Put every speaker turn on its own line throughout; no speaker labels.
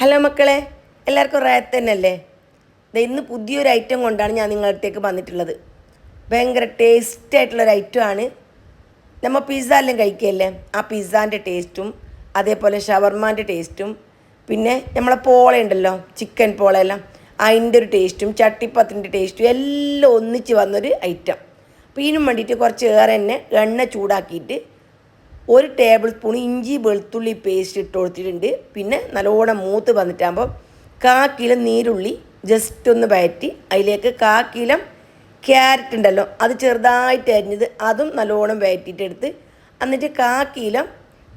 Hello മക്കളെ എല്ലാവർക്കും റാത്ത് തന്നെയല്ലേ? ഇന്ന് പുതിയൊരു ഐറ്റം കൊണ്ടാണ് ഞാൻ നിങ്ങളുടെ അടുത്തേക്ക് വന്നിട്ടുള്ളത്. ഭയങ്കര ടേസ്റ്റ് ആയിട്ടുള്ളൊരു ഐറ്റമാണ് നമ്മൾ പിസ്സ എല്ലാം കഴിക്കുകയല്ലേ? ആ പിസ്സാന്റെ ടേസ്റ്റും അതേപോലെ ഷവർമാന്റെ ടേസ്റ്റും പിന്നെ നമ്മളെ പോള ഉണ്ടല്ലോ ചിക്കൻ പോളയെല്ലാം അതിന്റെ ഒരു ടേസ്റ്റും ചട്ടിപ്പത്തിന്റെ ടേസ്റ്റും എല്ലാം ഒന്നിച്ച് വന്നൊരു ഐറ്റം അപ്പോൾ ഇതിനും വേണ്ടിയിട്ട് കുറച്ച് ഏറെ തന്നെ എണ്ണ ചൂടാക്കിയിട്ട് ഒരു ടേബിൾ സ്പൂൺ ഇഞ്ചി വെളുത്തുള്ളി പേസ്റ്റ് ഇട്ട് കൊടുത്തിട്ടുണ്ട്. പിന്നെ നല്ലോണം മൂത്ത് വന്നിട്ടാകുമ്പോൾ കാ കിലോ നീരുള്ളി ജസ്റ്റ് ഒന്ന് വയറ്റി അതിലേക്ക് കാ കിലോ ക്യാരറ്റ് ഉണ്ടല്ലോ അത് ചെറുതായിട്ട് അരിഞ്ഞത് അതും നല്ലോണം വയറ്റിയിട്ടെടുത്ത് എന്നിട്ട് കാ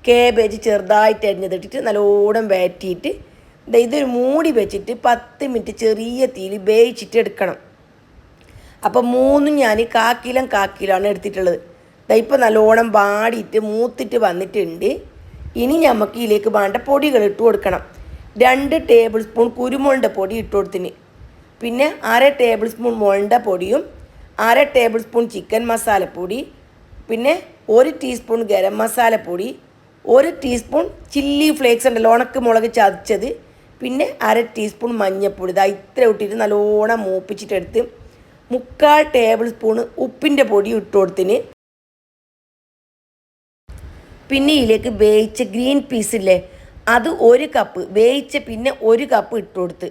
കേബേജ് ചെറുതായിട്ട് അരിഞ്ഞതിട്ടിട്ട് നല്ലോണം വയറ്റിയിട്ട് ദേ ഇതൊരു മൂടി വെച്ചിട്ട് പത്ത് മിനിറ്റ് ചെറിയ തീയിൽ വേവിച്ചിട്ട് എടുക്കണം. അപ്പോൾ മൂന്നും ഞാൻ കാക്കിലം കാക്കിലാണ് എടുത്തിട്ടുള്ളത്. ദാ ഇപ്പോൾ നല്ലോണം വാടിയിട്ട് മൂത്തിട്ട് വന്നിട്ടുണ്ട്. ഇനി നമുക്ക് ഇതിലേക്ക് വേണ്ട പൊടികൾ ഇട്ട് കൊടുക്കണം. രണ്ട് ടേബിൾ സ്പൂൺ കുരുമുളക് പൊടി ഇട്ട് കൊടുത്തിന്. പിന്നെ അര ടേബിൾ സ്പൂൺ മുളണ്ട പൊടിയും അര ടേബിൾ സ്പൂൺ ചിക്കൻ മസാലപ്പൊടി പിന്നെ ഒരു ടീസ്പൂൺ ഗരം മസാലപ്പൊടി ഒരു ടീസ്പൂൺ ചില്ലി ഫ്ലേക്സ് ഉണ്ടല്ലോ ഉണക്ക് മുളക് ചതച്ചത്. പിന്നെ അര ടീസ്പൂൺ മഞ്ഞൾപ്പൊടി ഇതാ ഇത്ര ഇട്ടിട്ട് നല്ലോണം മൂപ്പിച്ചിട്ടെടുത്ത് മുക്കാൽ ടേബിൾ സ്പൂണ് ഉപ്പിന്റെ പൊടി ഇട്ട് കൊടുത്തിന്. പിന്നെ ഇതിലേക്ക് വേവിച്ച ഗ്രീൻ പീസ് ഇല്ലേ? അത് ഒരു കപ്പ് വേവിച്ച പിന്നെ ഒരു കപ്പ് ഇട്ട് കൊടുത്ത്.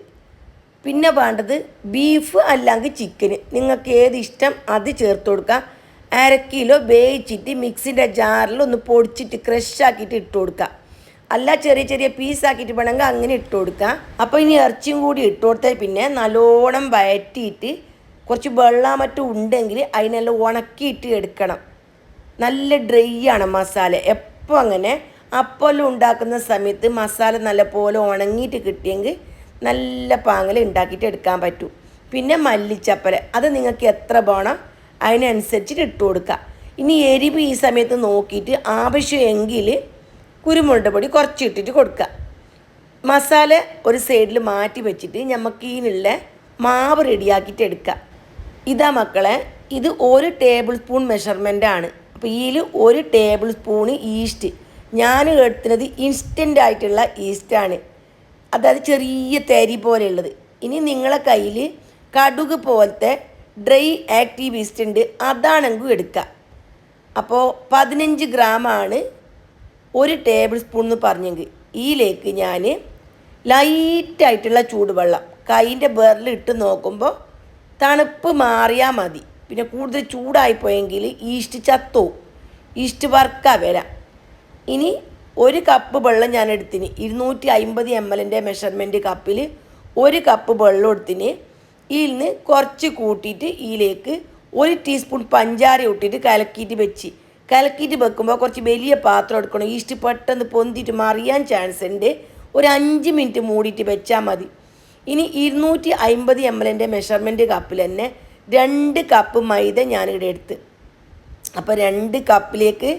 പിന്നെ വേണ്ടത് ബീഫ് അല്ലെങ്കിൽ ചിക്കന് നിങ്ങൾക്ക് ഏത് ഇഷ്ടം അത് ചേർത്ത് കൊടുക്കുക. അര കിലോ വേവിച്ചിട്ട് മിക്സിന്റെ ജാറിൽ ഒന്ന് പൊടിച്ചിട്ട് ക്രഷ് ആക്കിയിട്ട് ഇട്ട് കൊടുക്കുക. അല്ല ചെറിയ ചെറിയ പീസാക്കിയിട്ട് വേണമെങ്കിൽ അങ്ങനെ ഇട്ട് കൊടുക്കുക. അപ്പോൾ ഇനി ഇറച്ചിയും കൂടി ഇട്ട് കൊടുത്താൽ പിന്നെ നല്ലോണം വയറ്റിയിട്ട് കുറച്ച് വെള്ളം മറ്റും ഉണ്ടെങ്കിൽ അതിനെല്ലാം ഉണക്കിയിട്ട് എടുക്കണം. നല്ല ഡ്രൈ ആണ് മസാല. എപ്പോൾ അങ്ങനെ അപ്പോലും ഉണ്ടാക്കുന്ന സമയത്ത് മസാല നല്ലപോലെ ഉണങ്ങിയിട്ട് കിട്ടിയെങ്കിൽ നല്ല പാങ്ങൽ ഉണ്ടാക്കിയിട്ട് എടുക്കാൻ പറ്റും. പിന്നെ മല്ലിച്ചപ്പല അത് നിങ്ങൾക്ക് എത്ര വേണം അതിനനുസരിച്ചിട്ട് ഇട്ട് കൊടുക്കുക. ഇനി എരിവ് ഈ സമയത്ത് നോക്കിയിട്ട് ആവശ്യമെങ്കിൽ കുരുമുളക് പൊടി കുറച്ച് ഇട്ടിട്ട് കൊടുക്കുക. മസാല ഒരു സൈഡിൽ മാറ്റി വെച്ചിട്ട് നമുക്ക് ഇതിനുള്ള മാവ് റെഡിയാക്കിയിട്ട് എടുക്കുക. ഇതാ മക്കളെ ഇത് ഒരു ടേബിൾ സ്പൂൺ മെഷർമെന്റ് ആണ്. അപ്പോൾ ഒരു ടേബിൾ സ്പൂണ് ഈസ്റ്റ് ഞാൻ എടുക്കുന്നത് ഇൻസ്റ്റന്റ് ആയിട്ടുള്ള ഈസ്റ്റാണ് അതായത് ചെറിയ തരി പോലെയുള്ളത്. ഇനി നിങ്ങളെ കയ്യിൽ കടുക് പോലത്തെ ഡ്രൈ ആക്റ്റീവ് ഈസ്റ്റ് ഉണ്ട്. അതാണെങ്കിൽ എടുക്കുക അപ്പോൾ പതിനഞ്ച് ഗ്രാമാണ് ഒരു ടേബിൾ സ്പൂൺ എന്ന് പറഞ്ഞെങ്കിൽ ഇതിലേക്ക് ഞാൻ ലൈറ്റായിട്ടുള്ള ചൂടുവെള്ളം. കൈന്റെ ബെറിൽ ഇട്ട് നോക്കുമ്പോൾ തണുപ്പ് മാറിയാൽ മതി. പിന്നെ കൂടുതൽ ചൂടായിപ്പോയെങ്കിൽ ഈസ്റ്റ് ചത്തോ. ഈസ്റ്റ് വർക്കാ വരാം ഇനി ഒരു കപ്പ് വെള്ളം ഞാൻ എടുത്തിന്. ഇരുന്നൂറ്റി അമ്പത് എം എല്ലിന്റെ മെഷർമെന്റ് കപ്പിൽ ഒരു കപ്പ് വെള്ളം എടുത്തിന്. ഇതിൽ നിന്ന് കുറച്ച് കൂട്ടിയിട്ട് ഇതിലേക്ക് ഒരു ടീസ്പൂൺ പഞ്ചാര ഇട്ടിട്ട് കലക്കിയിട്ട് വെച്ച്. കലക്കിയിട്ട് വെക്കുമ്പോൾ കുറച്ച് വലിയ പാത്രം എടുക്കണം. ഈസ്റ്റ് പെട്ടെന്ന് പൊന്തിയിട്ട് മറിയാൻ ചാൻസ് ഉണ്ട്. ഒരു അഞ്ച് മിനിറ്റ് മൂടിയിട്ട് വെച്ചാൽ മതി. ഇനി ഇരുന്നൂറ്റി അമ്പത് എം എല്ലിന്റെ മെഷർമെന്റ് കപ്പിൽ തന്നെ രണ്ട് കപ്പ് മൈദ ഞാനിവിടെ എടുത്ത്. അപ്പോൾ രണ്ട് കപ്പിലേക്ക്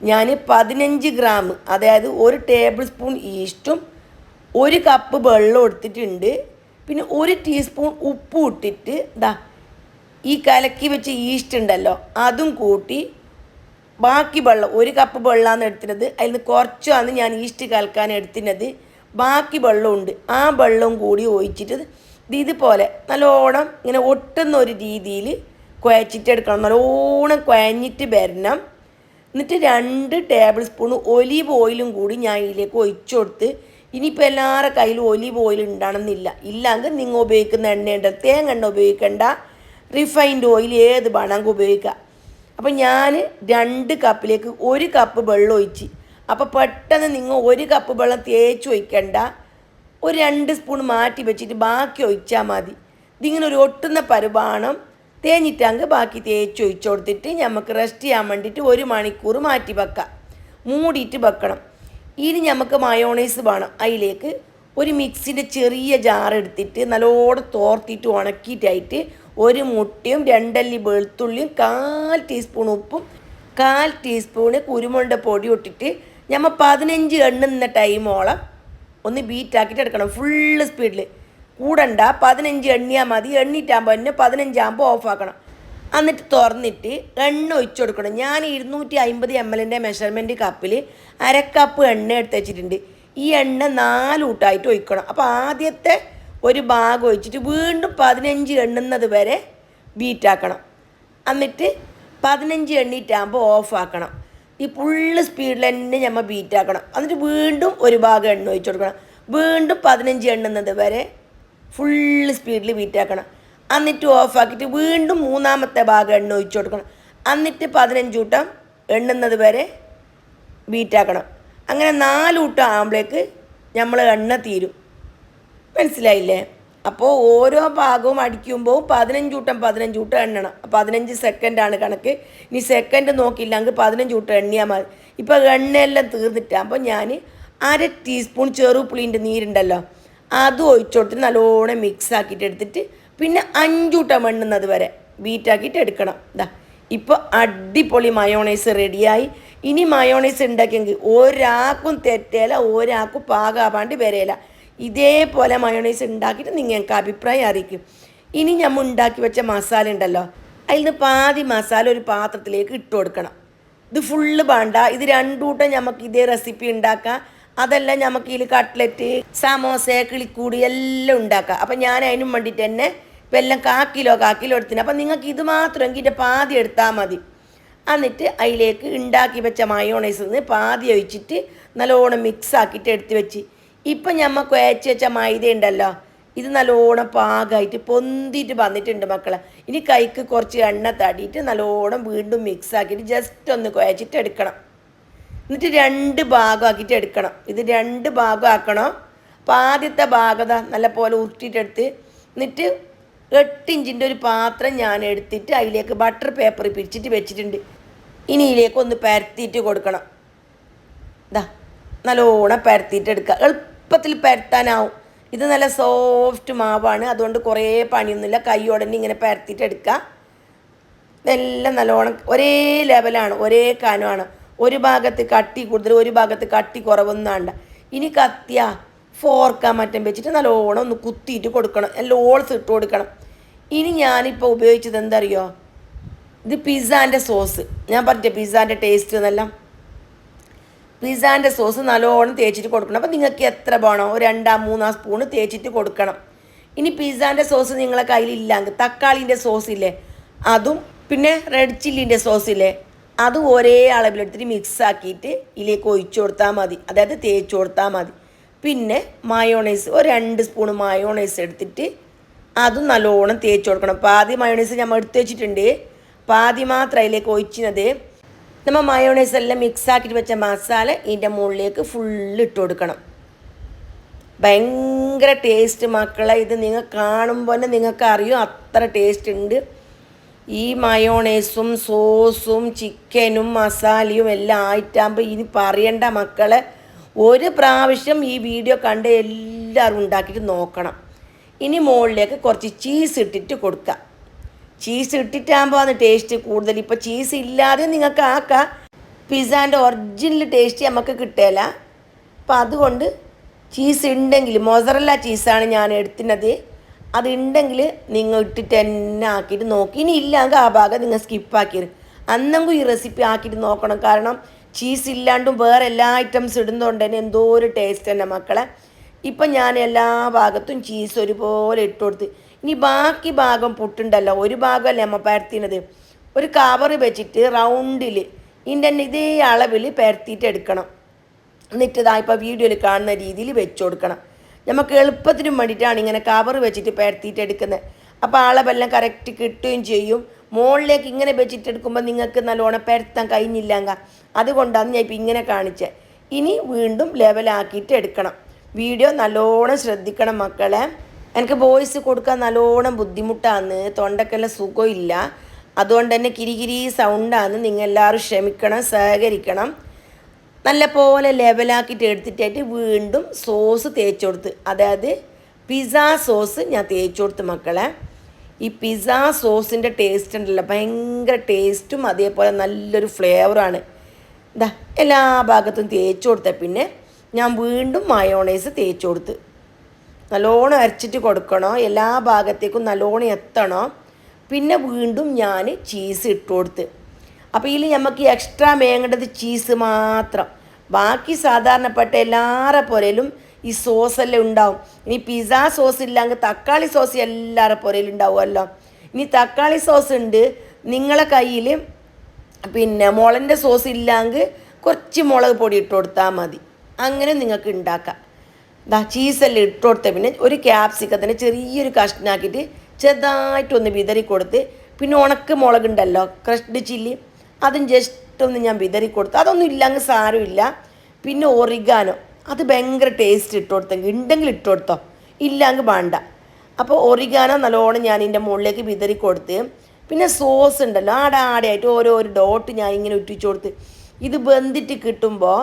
ഞാൻ പതിനഞ്ച് ഗ്രാം അതായത് ഒരു ടേബിൾ സ്പൂൺ ഈസ്റ്റും ഒരു കപ്പ് വെള്ളം എടുത്തിട്ടുണ്ട്. പിന്നെ ഒരു ടീസ്പൂൺ ഉപ്പ് ഇട്ടിട്ട് ദാ ഈ കലക്കി വെച്ച് ഈസ്റ്റ് ഉണ്ടല്ലോ അതും കൂട്ടി ബാക്കി വെള്ളം ഒരു കപ്പ് വെള്ളമാണ് എടുത്തിരുന്നത്. അതിൽ നിന്ന് കുറച്ചാണ് ഞാൻ ഈസ്റ്റ് കലക്കാൻ എടുത്തിരുന്നത്. ബാക്കി വെള്ളമുണ്ട്. ആ വെള്ളവും കൂടി ഒഴിച്ചിട്ട് ഇതുപോലെ നല്ലോണം ഇങ്ങനെ ഒട്ടുന്ന ഒരു രീതിയിൽ കുഴച്ചിട്ട് എടുക്കണം. നല്ലോണം കുഴഞ്ഞിട്ട് വരണം. എന്നിട്ട് രണ്ട് ടേബിൾ സ്പൂൺ ഒലീവ് ഓയിലും കൂടി ഞാൻ ഇതിലേക്ക് ഒഴിച്ചു കൊടുത്ത് ഇനിയിപ്പോൾ എല്ലാവരുടെ കയ്യിലും ഒലീവ് ഓയിൽ ഉണ്ടാണെന്നില്ല ഇല്ലെങ്കിൽ നിങ്ങൾ ഉപയോഗിക്കുന്ന എണ്ണയുണ്ട്. തേങ്ങ എണ്ണ ഉപയോഗിക്കേണ്ട. റിഫൈൻഡ് ഓയിൽ ഏത് വേണമെങ്കിൽ ഉപയോഗിക്കുക അപ്പം ഞാൻ രണ്ട് കപ്പിലേക്ക് ഒരു കപ്പ് വെള്ളം ഒഴിച്ച്. അപ്പോൾ പെട്ടെന്ന് നിങ്ങൾ ഒരു കപ്പ് വെള്ളം തേച്ച് ഒഴിക്കണ്ട. ഒരു രണ്ട് സ്പൂൺ മാറ്റി വെച്ചിട്ട് ബാക്കി ഒഴിച്ചാൽ മതി. ഇതിങ്ങനെ ഒരു ഒട്ടുന്ന പരുവാണം തേഞ്ഞിട്ടാങ്ക് ബാക്കി തേച്ച് ഒഴിച്ചു കൊടുത്തിട്ട് നമുക്ക് റെസ്റ്റ് ചെയ്യാൻ വേണ്ടിയിട്ട് ഒരു മണിക്കൂർ മാറ്റി വെക്കാം. മൂടിയിട്ട് വെക്കണം. ഇനി നമുക്ക് മയോണൈസ് വേണം. അതിലേക്ക് ഒരു മിക്സിന്റെ ചെറിയ ജാർ എടുത്തിട്ട് നല്ലോണം തോർത്തിട്ട് ഉണക്കിയിട്ടായിട്ട് ഒരു മുട്ടയും രണ്ടല്ലി വെളുത്തുള്ളിയും കാൽ ടീസ്പൂൺ ഉപ്പും കാൽ ടീസ്പൂണ് കുരുമുളക് പൊടി ഇട്ടിട്ട് നമ്മൾ പതിനഞ്ച് എണ്ണുന്ന ടൈമോളം ഒന്ന് ബീറ്റ് ആക്കിയിട്ട് എടുക്കണം. ഫുള്ള് സ്പീഡിൽ കൂടണ്ട പതിനഞ്ച് എണ്ണിയാൽ മതി. എണ്ണിട്ടാകുമ്പോൾ തന്നെ പതിനഞ്ചാകുമ്പോൾ ഓഫാക്കണം എന്നിട്ട് തുറന്നിട്ട് എണ്ണ ഒഴിച്ചു കൊടുക്കണം. ഞാൻ ഇരുന്നൂറ്റി അമ്പത് എം എല്ലിന്റെ മെഷർമെന്റ് കപ്പിൽ അര കപ്പ് എണ്ണ എടുത്ത് വെച്ചിട്ടുണ്ട്. ഈ എണ്ണ നാലൂട്ടായിട്ട് ഒഴിക്കണം. അപ്പോൾ ആദ്യത്തെ ഒരു ഭാഗം ഒഴിച്ചിട്ട് വീണ്ടും പതിനഞ്ച് എണ്ണുന്നത് വരെ ബീറ്റാക്കണം എന്നിട്ട് പതിനഞ്ച് ഓഫ് ഓഫാക്കണം ഈ ഫുള്ള് സ്പീഡിൽ തന്നെ നമ്മൾ ബീറ്റാക്കണം എന്നിട്ട് വീണ്ടും ഒരു ഭാഗം എണ്ണ ഒഴിച്ചു കൊടുക്കണം. വീണ്ടും പതിനഞ്ച് എണ്ണുന്നത് വരെ ഫുള്ള് സ്പീഡിൽ ബീറ്റാക്കണം എന്നിട്ട് ഓഫാക്കിയിട്ട് വീണ്ടും മൂന്നാമത്തെ ഭാഗം എണ്ണ ഒഴിച്ചു കൊടുക്കണം. എന്നിട്ട് പതിനഞ്ച് കൂട്ടം എണ്ണുന്നത് വരെ ബീറ്റാക്കണം അങ്ങനെ നാല് കൂട്ടം ആകുമ്പോഴേക്ക് നമ്മൾ എണ്ണ തീരും. മനസ്സിലായില്ലേ? അപ്പോൾ ഓരോ ഭാഗവും അടിക്കുമ്പോൾ പതിനഞ്ച് കൂട്ടം പതിനഞ്ച് കൂട്ടം എണ്ണണം പതിനഞ്ച് സെക്കൻഡാണ് കണക്ക്. ഇനി സെക്കൻഡ് നോക്കിയില്ലെങ്കിൽ പതിനഞ്ച് കൂട്ടം എണ്ണിയാൽ മതി. ഇപ്പോൾ എണ്ണയെല്ലാം തീർന്നിട്ടാകുമ്പോൾ ഞാൻ അര ടീസ്പൂൺ ചെറുപുളീന്റെ നീരുണ്ടല്ലോ അത് ഒഴിച്ചോട്ട് നല്ലോണം മിക്സ് ആക്കിയിട്ട് എടുത്തിട്ട് പിന്നെ അഞ്ചൂട്ടം എണ്ണുന്നത് വരെ ബീറ്റാക്കിയിട്ട് എടുക്കണം. ഇതാ ഇപ്പോൾ അടിപൊളി മയോണൈസ് റെഡിയായി ഇനി മയോണൈസ് ഉണ്ടാക്കിയെങ്കിൽ ഒരാൾക്കും തെറ്റേല ഒരാൾക്കും പാകാവാണ്ട് വരേല. ഇതേപോലെ മയോണൈസ് ഉണ്ടാക്കിയിട്ട് നിങ്ങൾക്ക് അഭിപ്രായം അറിയിക്കും. ഇനി നമ്മൾ ഉണ്ടാക്കി വെച്ച മസാല ഉണ്ടല്ലോ അതിൽ നിന്ന് പാതി മസാല ഒരു പാത്രത്തിലേക്ക് ഇട്ട് കൊടുക്കണം. ഇത് ഫുള്ള് വേണ്ട. ഇത് രണ്ടൂട്ടം നമുക്ക് ഇതേ റെസിപ്പി ഉണ്ടാക്കാം. അതെല്ലാം നമുക്ക് ഇതിൽ കട്ട്ലറ്റ് സമോസ കിളിക്കൂടി എല്ലാം ഉണ്ടാക്കാം. അപ്പം ഞാൻ അതിനും വേണ്ടിയിട്ട് തന്നെ ഇപ്പം എല്ലാം കാ കിലോ കിലോ എടുത്തിന്. അപ്പം നിങ്ങൾക്ക് ഇത് മാത്രം എങ്കിൽ പാതി എടുത്താൽ മതി. എന്നിട്ട് അതിലേക്ക് ഉണ്ടാക്കി വെച്ച മയോണൈസ് നിന്ന് പാതി ഒഴിച്ചിട്ട് നല്ലോണം മിക്സ് ആക്കിയിട്ട് എടുത്ത് വെച്ച്. ഇപ്പം ഞമ്മ കുഴച്ച് വെച്ച മൈദ ഉണ്ടല്ലോ. ഇത് നല്ലോണം പാകമായിട്ട് പൊന്തിയിട്ട് വന്നിട്ടുണ്ട് മക്കളെ. ഇനി കൈക്ക് കുറച്ച് എണ്ണ തടിയിട്ട് നല്ലോണം വീണ്ടും മിക്സ് ആക്കിയിട്ട് ജസ്റ്റ് ഒന്ന് കുഴച്ചിട്ട് എടുക്കണം. എന്നിട്ട് രണ്ട് ഭാഗമാക്കിയിട്ട് എടുക്കണം. ഇത് രണ്ട് ഭാഗം ആക്കണം അപ്പോൾ ആദ്യത്തെ ഭാഗത നല്ല പോലെ ഉരുട്ടിയിട്ടെടുത്ത് എന്നിട്ട് എട്ട് ഇഞ്ചിന്റെ ഒരു പാത്രം ഞാൻ എടുത്തിട്ട് അതിലേക്ക് ബട്ടർ പേപ്പർ പിരിച്ചിട്ട് വെച്ചിട്ടുണ്ട്. ഇനി ഇതിലേക്ക് ഒന്ന് പരത്തിയിട്ട് കൊടുക്കണം. ഇതാ നല്ലോണം പരത്തിയിട്ട് എടുക്കുക. എളുപ്പത്തിൽ പരത്താനാവും. ഇത് നല്ല സോഫ്റ്റ് മാവാണ്. അതുകൊണ്ട് കുറേ പണിയൊന്നുമില്ല. കൈയോടെ ഇങ്ങനെ പരത്തിയിട്ട് എടുക്കുക. ഇതെല്ലാം നല്ലോണം ഒരേ ലെവലാണ് ഒരേ കനമാണ്. ഒരു ഭാഗത്ത് കട്ടി കൂടുതൽ ഒരു ഭാഗത്ത് കട്ടി കുറവൊന്നും വേണ്ട ഇനി കത്തിയ ഫോർക്കാൻ മറ്റും വെച്ചിട്ട് നല്ലോണം ഒന്ന് കുത്തിയിട്ട് കൊടുക്കണം. എല്ലാം ഓൾസ് ഇട്ട് കൊടുക്കണം. ഇനി ഞാനിപ്പോൾ ഉപയോഗിച്ചത് എന്തറിയോ ഇത് പിസ്സാന്റെ സോസ് ഞാൻ പറഞ്ഞ പിസ്സാന്റെ ടേസ്റ്റ് എന്നെല്ലാം പിസ്സാന്റെ സോസ് നല്ലോണം തേച്ചിട്ട് കൊടുക്കണം. അപ്പോൾ നിങ്ങൾക്ക് എത്ര വേണോ? ഒരു രണ്ടാം മൂന്നാം സ്പൂണ് തേച്ചിട്ട് കൊടുക്കണം. ഇനി പിസാന്റെ സോസ് നിങ്ങളെ കയ്യിലില്ലെങ്കിൽ തക്കാളിന്റെ സോസ് ഇല്ലേ? അതും പിന്നെ റെഡ് ചില്ലിന്റെ സോസ് ഇല്ലേ? അതും ഒരേ അളവിലെടുത്തിട്ട് മിക്സ് ആക്കിയിട്ട് ഇതിലേക്ക് ഒഴിച്ചു കൊടുത്താൽ മതി. അതായത് തേച്ച് കൊടുത്താൽ മതി. പിന്നെ മയോണൈസ് ഒരു രണ്ട് സ്പൂൺ മയോണൈസ് എടുത്തിട്ട് അതും നല്ലോണം തേച്ച് കൊടുക്കണം. പാതി മയോണൈസ് നമ്മൾ എടുത്ത് വെച്ചിട്ടുണ്ട്. പാതി മാത്രം അതിലേക്ക് ഒഴിച്ചിനത് നമ്മൾ മയോണൈസ് എല്ലാം മിക്സ് ആക്കിയിട്ട് വെച്ച മസാല ഇതിന്റെ മുകളിലേക്ക് ഫുള്ള് ഇട്ട് കൊടുക്കണം. ഭയങ്കര ടേസ്റ്റ് മക്കളെ ഇത് നിങ്ങൾ കാണുമ്പോൾ തന്നെ നിങ്ങൾക്ക് അറിയും അത്ര ടേസ്റ്റ് ഉണ്ട്. ഈ മയോണൈസും സോസും ചിക്കനും മസാലയും എല്ലാം ആയിട്ടാകുമ്പോൾ ഇനി പറയണ്ട മക്കളെ. ഒരു പ്രാവശ്യം ഈ വീഡിയോ കണ്ട് എല്ലാവരും ഉണ്ടാക്കിയിട്ട് നോക്കണം. ഇനി മുകളിലേക്ക് കുറച്ച് ചീസ് ഇട്ടിട്ട് കൊടുക്കുക ചീസ് ഇട്ടിട്ടാകുമ്പോൾ അത് ടേസ്റ്റ് കൂടുതൽ. ഇപ്പോൾ ചീസ് ഇല്ലാതെ നിങ്ങൾക്ക് ആക്കാം പിസ്സാന്റെ ഒറിജിനൽ ടേസ്റ്റ് നമുക്ക് കിട്ടില്ല അപ്പം അതുകൊണ്ട് ചീസ് ഉണ്ടെങ്കിൽ മൊസറല്ല ചീസാണ് ഞാൻ എടുത്തിനത്. അതുണ്ടെങ്കിൽ നിങ്ങൾ ഇട്ടിട്ട് തന്നെ ആക്കിയിട്ട് നോക്കി. ഇനി ഇല്ലെങ്കിൽ ആ ഭാഗം നിങ്ങൾ സ്കിപ്പാക്കിയത് അന്നെങ്കിൽ ഈ റെസിപ്പി ആക്കിയിട്ട് നോക്കണം. കാരണം ചീസ് ഇല്ലാണ്ടും വേറെ എല്ലാ ഐറ്റംസ് ഇടുന്നതുകൊണ്ട് തന്നെ എന്തോ ഒരു ടേസ്റ്റ് തന്നെ മക്കളെ. ഇപ്പം ഞാൻ എല്ലാ ഭാഗത്തും ചീസ് ഒരുപോലെ ഇട്ട് കൊടുത്ത് ഇനി ബാക്കി ഭാഗം പുട്ടുണ്ടല്ലോ. ഒരു ഭാഗമല്ലേ അമ്മ പരത്തിനത് ഒരു കവർ വെച്ചിട്ട് റൗണ്ടിൽ ഇതിന്റെ തന്നെ ഇതേ അളവിൽ പരത്തിയിട്ട് എടുക്കണം. എന്നിട്ട് ഇതാ ഇപ്പോൾ വീഡിയോയിൽ കാണുന്ന രീതിയിൽ വെച്ച് കൊടുക്കണം. നമുക്ക് എളുപ്പത്തിനും വേണ്ടിയിട്ടാണ് ഇങ്ങനെ കവർ വെച്ചിട്ട് പരത്തിയിട്ട് എടുക്കുന്നത്. അപ്പോൾ അളവെല്ലാം കറക്റ്റ് കിട്ടുകയും ചെയ്യും. മുകളിലേക്ക് ഇങ്ങനെ വെച്ചിട്ട് എടുക്കുമ്പോൾ നിങ്ങൾക്ക് നല്ലോണം പരത്താൻ കഴിഞ്ഞില്ലങ്ക അതുകൊണ്ടാണ് ഞാൻ ഇപ്പോൾ ഇങ്ങനെ കാണിച്ചത് ഇനി വീണ്ടും ലെവലാക്കിയിട്ട് എടുക്കണം. വീഡിയോ നല്ലോണം ശ്രദ്ധിക്കണം മക്കളെ. എനിക്ക് വോയിസ് കൊടുക്കാൻ നല്ലോണം ബുദ്ധിമുട്ടാണ് തൊണ്ടക്കെല്ലാം സുഖമില്ല. അതുകൊണ്ട് തന്നെ കിരികിരി സൗണ്ടാണ് നിങ്ങൾ എല്ലാവരും ക്ഷമിക്കണം സഹകരിക്കണം. നല്ല പോലെ ലെവലാക്കിയിട്ട് എടുത്തിട്ടായിട്ട് വീണ്ടും സോസ് തേച്ച് കൊടുത്ത് അതായത് പിസ്സ സോസ് ഞാൻ തേച്ച് കൊടുത്ത് മക്കളെ. ഈ പിസ്സ സോസിന്റെ ടേസ്റ്റ് ഉണ്ടല്ലോ ഭയങ്കര ടേസ്റ്റും അതേപോലെ നല്ലൊരു ഫ്ലേവറാണ് ഇതാ എല്ലാ ഭാഗത്തും തേച്ച് കൊടുത്ത പിന്നെ ഞാൻ വീണ്ടും മയോണൈസ് തേച്ച് കൊടുത്ത്. നല്ലോണം അരച്ചിട്ട് കൊടുക്കണോ. എല്ലാ ഭാഗത്തേക്കും നല്ലോണം എത്തണോ. പിന്നെ വീണ്ടും ഞാൻ ചീസ് ഇട്ട് കൊടുത്ത്. അപ്പോൾ ഇതിൽ നമുക്ക് എക്സ്ട്രാ വേങ്ങേണ്ടത് ചീസ് മാത്രം. ബാക്കി സാധാരണപ്പെട്ട എല്ലാവരുടെ പുരയിലും ഈ സോസെല്ലാം ഉണ്ടാവും. ഇനി പിസ്സ സോസ് ഇല്ലെങ്കിൽ തക്കാളി സോസ് എല്ലാവരുടെ പുരയിലും ഉണ്ടാവുമല്ലോ. ഇനി തക്കാളി സോസ് ഉണ്ട്. നിങ്ങളെ കയ്യിൽ പിന്നെ മുളന്റെ സോസ് ഇല്ലെങ്കിൽ കുറച്ച് മുളക് പൊടി ഇട്ട് കൊടുത്താൽ മതി. അങ്ങനെ നിങ്ങൾക്ക് ഉണ്ടാക്കാം. ദാ ചീസെല്ലാം ഇട്ട് കൊടുത്ത പിന്നെ ഒരു ക്യാപ്സിക്കത്തിന് ചെറിയൊരു കഷ്ണാക്കിയിട്ട് ചെറുതായിട്ടൊന്ന് വിതറി കൊടുത്ത് പിന്നെ ഉണക്ക് മുളകുണ്ടല്ലോ ക്രഷ്ഡ് ചില്ലി അതും ജസ്റ്റ് ഒന്ന് ഞാൻ വിതറി കൊടുത്തു അതൊന്നും ഇല്ലെങ്കിൽ സാരമില്ല. പിന്നെ ഒറിഗാനോ അത് ഭയങ്കര ടേസ്റ്റ് ഇട്ട് കൊടുത്തെങ്കിൽ ഉണ്ടെങ്കിൽ ഇട്ട് കൊടുത്തോ ഇല്ലെങ്കിൽ വേണ്ട. അപ്പോൾ ഒറിഗാനോ നല്ലോണം ഞാൻ ഇതിന്റെ മുകളിലേക്ക് വിതറി കൊടുത്ത് പിന്നെ സോസ് ഉണ്ടല്ലോ ആടെ ആടെയായിട്ട് ഓരോ ഒരു ഡോട്ട് ഞാൻ ഇങ്ങനെ ഉറ്റിച്ചു കൊടുത്ത് ഇത് ബന്ധിട്ട് കിട്ടുമ്പോൾ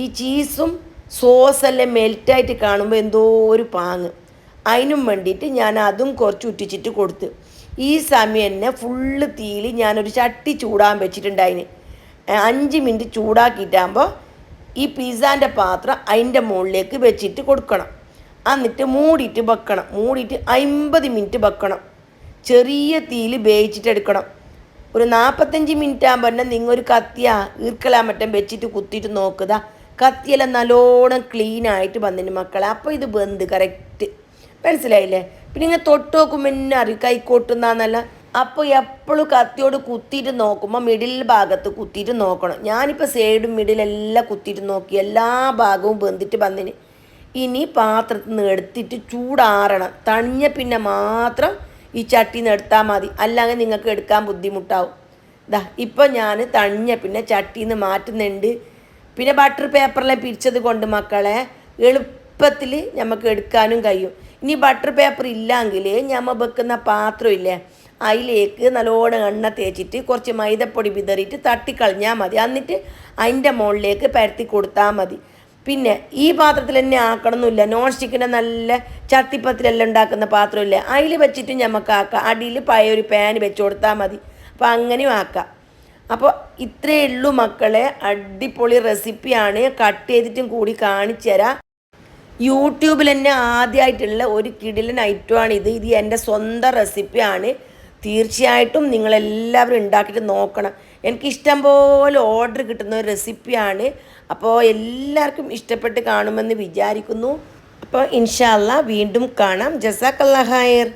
ഈ ചീസും സോസെല്ലാം മെൽറ്റായിട്ട് കാണുമ്പോൾ എന്തോ ഒരു പാങ്ങ്. അതിനും വേണ്ടിയിട്ട് ഞാൻ അതും കുറച്ച് ഉറ്റിച്ചിട്ട് കൊടുത്ത്. ഈ സമയം തന്നെ ഫുള്ള് തീയിൽ ഞാനൊരു ചട്ടി ചൂടാൻ വെച്ചിട്ടുണ്ടായിന്. അഞ്ച് മിനിറ്റ് ചൂടാക്കിയിട്ടാകുമ്പോൾ ഈ പിസ്സാന്റെ പാത്രം അതിന്റെ മുകളിലേക്ക് വെച്ചിട്ട് കൊടുക്കണം. എന്നിട്ട് മൂടിയിട്ട് വെക്കണം. മൂടിയിട്ട് അമ്പത് മിനിറ്റ് വെക്കണം. ചെറിയ തീയിൽ വേവിച്ചിട്ടെടുക്കണം ഒരു നാൽപ്പത്തഞ്ച് മിനിറ്റ് ആകുമ്പോൾ തന്നെ നിങ്ങൾ ഒരു കത്തിയാ ഈർക്കലാമറ്റം വെച്ചിട്ട് കുത്തിയിട്ട് നോക്കുക കത്തിയെല്ലാം നല്ലോണം ക്ലീൻ ആയിട്ട് വന്നിന് മക്കളെ. അപ്പോൾ ഇത് വെന്ത് കറക്റ്റ് മനസ്സിലായില്ലേ? പിന്നെ ഇങ്ങനെ തൊട്ട് നോക്കുമ്പോൾ എന്നെ അറിയും കൈക്കോട്ടുന്നല്ല അപ്പോൾ എപ്പോഴും കത്തിയോട് കുത്തിയിട്ട് നോക്കുമ്പോൾ മിഡിൽ ഭാഗത്ത് കുത്തിയിട്ട് നോക്കണം. ഞാനിപ്പോൾ സൈഡും മിഡിലെല്ലാം കുത്തിയിട്ട് നോക്കി. എല്ലാ ഭാഗവും ബന്ധിട്ട് വന്നിന്. ഇനി പാത്രത്തിൽ നിന്ന് എടുത്തിട്ട് ചൂടാറണം. തണിഞ്ഞ പിന്നെ മാത്രം ഈ ചട്ടി നിന്ന് എടുത്താൽ മതി. അല്ലെങ്കിൽ നിങ്ങൾക്ക് എടുക്കാൻ ബുദ്ധിമുട്ടാവും. ദാ ഇപ്പം ഞാൻ തണിഞ്ഞ പിന്നെ ചട്ടിയിൽ നിന്ന് മാറ്റുന്നുണ്ട്. പിന്നെ ബട്ടർ പേപ്പറിലെ പിരിച്ചത് കൊണ്ട് മക്കളെ എളുപ്പത്തിൽ നമുക്ക് എടുക്കാനും കഴിയും. ഇനി ബട്ടർ പേപ്പർ ഇല്ലെങ്കിൽ ഞമ്മ വെക്കുന്ന പാത്രം ഇല്ലേ അതിലേക്ക് നല്ലോണം എണ്ണ തേച്ചിട്ട് കുറച്ച് മൈദപ്പൊടി വിതറിയിട്ട് തട്ടിക്കളഞ്ഞാൽ മതി. എന്നിട്ട് അതിന്റെ മുകളിലേക്ക് പരത്തി കൊടുത്താൽ മതി. പിന്നെ ഈ പാത്രത്തിൽ തന്നെ ആക്കണമെന്നില്ല നോൺ സ്റ്റിക്കിന്റെ നല്ല ചട്ടിപ്പത്തിലെല്ലാം ഉണ്ടാക്കുന്ന പാത്രമില്ലേ അതിൽ വെച്ചിട്ട് നമുക്ക് അടിയിൽ പഴയൊരു പാൻ വെച്ച് കൊടുത്താൽ മതി. അപ്പോൾ അങ്ങനെയും ആക്കാം. അപ്പോൾ ഇത്രയേ ഉള്ളൂ മക്കളെ. അടിപൊളി റെസിപ്പിയാണ്. കട്ട് ചെയ്തിട്ടും കൂടി കാണിച്ചു തരാം. യൂട്യൂബിൽ തന്നെ ആദ്യമായിട്ടുള്ള ഒരു കിടിലൻ ഐറ്റമാണ് ഇത്. ഇത് എന്റെ സ്വന്തം റെസിപ്പിയാണ്. തീർച്ചയായിട്ടും നിങ്ങളെല്ലാവരും ഉണ്ടാക്കിയിട്ട് നോക്കണം. എനിക്ക് ഇഷ്ടം പോലെ ഓർഡർ കിട്ടുന്ന ഒരു റെസിപ്പിയാണ്. അപ്പോൾ എല്ലാവർക്കും ഇഷ്ടപ്പെട്ട് കാണുമെന്ന് വിചാരിക്കുന്നു. അപ്പോൾ ഇൻഷാല്ല വീണ്ടും കാണാം. ജസാക്കല്ലാ ഹയർ